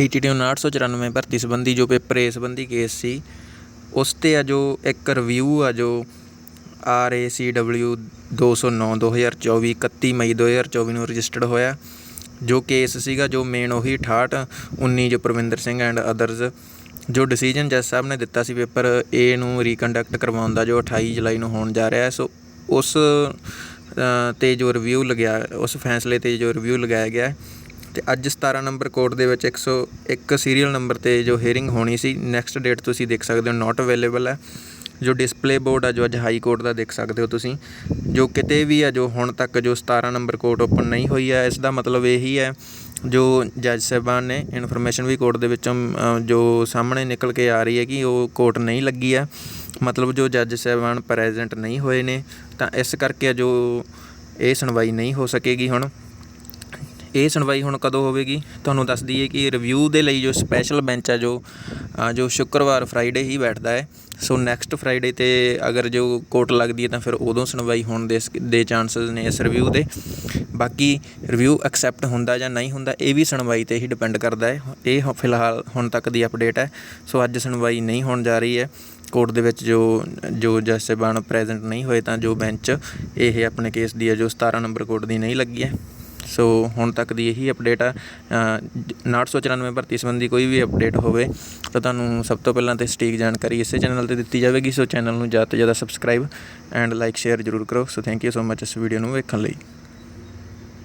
ETT 994 ਭਰਤੀ ਸੰਬੰਧੀ ਜੋ ਪੇਪਰ ਏ ਸੰਬੰਧੀ ਕੇਸ ਸੀ, ਉਸ 'ਤੇ ਆ ਜੋ ਇੱਕ ਰਿਵਿਊ ਆ ਜੋ ਆਰ ਏ ਸੀ ਡਬਲਿਊ 209 2024 31 ਮਈ 2024 ਨੂੰ ਰਜਿਸਟਰਡ ਹੋਇਆ, ਜੋ ਕੇਸ ਸੀਗਾ ਜੋ ਮੇਨ ਉਹੀ 68 19 ਜੋ ਪ੍ਰਵਿੰਦਰ ਸਿੰਘ ਐਂਡ ਅਦਰਸ ਜੋ ਡਿਸੀਜਨ ਜੱਜ ਸਾਹਿਬ ਨੇ ਦਿੱਤਾ ਸੀ ਪੇਪਰ ਏ ਨੂੰ ਰੀਕੰਡਕਟ ਕਰਵਾਉਣ ਦਾ, ਜੋ 28 ਜੁਲਾਈ ਨੂੰ ਹੋਣ ਜਾ ਰਿਹਾ ਹੈ, ਸੋ ਉਸ ਤੇ ਜੋ ਰਿਵਿਊ ਲਗਿਆ, ਉਸ ਫੈਸਲੇ ਤੇ ਜੋ ਰਿਵਿਊ ਲਗਾਇਆ ਗਿਆ ਅਤੇ ਅੱਜ 17 ਨੰਬਰ ਕੋਰਟ ਦੇ ਵਿੱਚ 101 ਸੀਰੀਅਲ ਨੰਬਰ ਤੇ ਜੋ ਹੀਅਰਿੰਗ ਹੋਣੀ ਸੀ ਨੈਕਸਟ ਡੇਟ ਤੁਸੀਂ ਦੇਖ ਸਕਦੇ ਹੋ ਨੋਟ ਅਵੇਲੇਬਲ ਹੈ। ਜੋ ਡਿਸਪਲੇ ਬੋਰਡ ਆ, ਜੋ ਅੱਜ ਹਾਈ ਕੋਰਟ ਦਾ ਦੇਖ ਸਕਦੇ ਹੋ ਤੁਸੀਂ, ਜੋ ਕਿਤੇ ਵੀ ਆ, ਜੋ ਹੁਣ ਤੱਕ ਜੋ 17 ਨੰਬਰ ਕੋਰਟ ਓਪਨ ਨਹੀਂ ਹੋਈ ਹੈ ਇਸ ਦਾ ਮਤਲਬ ਇਹੀ ਹੈ, ਜੋ ਜੱਜ ਸਾਹਿਬਾਨ ਨੇ ਇਨਫੋਰਮੇਸ਼ਨ ਵੀ ਕੋਰਟ ਦੇ ਵਿੱਚੋਂ ਜੋ ਸਾਹਮਣੇ ਨਿਕਲ ਕੇ ਆ ਰਹੀ ਹੈ ਕਿ ਉਹ ਕੋਰਟ ਨਹੀਂ ਲੱਗੀ ਹੈ ਮਤਲਬ ਜੋ ਜੱਜ ਸਾਹਿਬਾਨ ਪ੍ਰੈਜ਼ੈਂਟ ਨਹੀਂ ਹੋਏ ਨੇ, ਤਾਂ ਇਸ ਕਰਕੇ ਜੋ ਇਹ ਸੁਣਵਾਈ ਨਹੀਂ ਹੋ ਸਕੇਗੀ ਹੁਣ। ਇਹ ਸੁਣਵਾਈ ਹੁਣ ਕਦੋਂ ਹੋਵੇਗੀ? ਤੁਹਾਨੂੰ ਦੱਸ ਦਈਏ ਕਿ ਰਿਵਿਊ ਦੇ ਲਈ ਜੋ ਸਪੈਸ਼ਲ ਬੈਂਚ ਆ ਜੋ ਜੋ ਸ਼ੁੱਕਰਵਾਰ ਫਰਾਈਡੇ ਹੀ ਬੈਠਦਾ ਹੈ। ਸੋ ਨੈਕਸਟ ਫਰਾਈਡੇ ਤੇ ਅਗਰ ਜੋ ਕੋਰਟ ਲੱਗਦੀ ਹੈ ਤਾਂ ਫਿਰ ਉਦੋਂ ਸੁਣਵਾਈ ਹੋਣ ਦੇ ਸ- ਦੇ ਚਾਂਸਸ ਨੇ ਇਸ ਰਿਵਿਊ ਦੇ। ਬਾਕੀ ਰਿਵਿਊ ਐਕਸੈਪਟ ਹੁੰਦਾ ਜਾਂ ਨਹੀਂ ਹੁੰਦਾ, ਇਹ ਵੀ ਸੁਣਵਾਈ ਤੇ ਹੀ ਡਿਪੈਂਡ ਕਰਦਾ ਹੈ। ਇਹ ਫਿਲਹਾਲ ਹੁਣ ਤੱਕ ਦੀ ਅਪਡੇਟ ਹੈ। ਸੋ ਅੱਜ ਸੁਣਵਾਈ ਨਹੀਂ ਹੋਣ ਜਾ ਰਹੀ ਹੈ। ਕੋਰਟ ਦੇ ਵਿੱਚ ਜੋ ਜੋ ਜੱਜ ਸਾਹਿਬਾਨ ਪ੍ਰੈਜ਼ੈਂਟ ਨਹੀਂ ਹੋਏ ਤਾਂ ਜੋ ਬੈਂਚ ਇਹ ਆਪਣੇ ਕੇਸ ਦੀ ਹੈ, ਜੋ 17 ਨੰਬਰ ਕੋਰਟ ਦੀ ਨਹੀਂ ਲੱਗੀ ਹੈ। ਸੋ ਹੁਣ ਤੱਕ ਦੀ ਇਹੀ ਅਪਡੇਟ ਆ। ਅ, ਜ- 994 ਭਰਤੀ ਸੰਬੰਧੀ ਕੋਈ ਵੀ ਅਪਡੇਟ ਹੋਵੇ ਤਾਂ ਤੁਹਾਨੂੰ ਸਭ ਤੋਂ ਪਹਿਲਾਂ ਤੇ ਸਟੀਕ ਜਾਣਕਾਰੀ ਇਸੇ ਚੈਨਲ ਤੇ ਦਿੱਤੀ ਜਾਵੇਗੀ। ਸੋ ਚੈਨਲ ਨੂੰ ਜ਼ਿਆਦਾ ਤੋਂ ਜ਼ਿਆਦਾ ਸਬਸਕ੍ਰਾਈਬ ਐਂਡ ਲਾਈਕ ਸ਼ੇਅਰ ਜ਼ਰੂਰ ਕਰੋ। So thank you so much ਇਸ ਵੀਡੀਓ ਨੂੰ ਵੇਖਣ ਲਈ।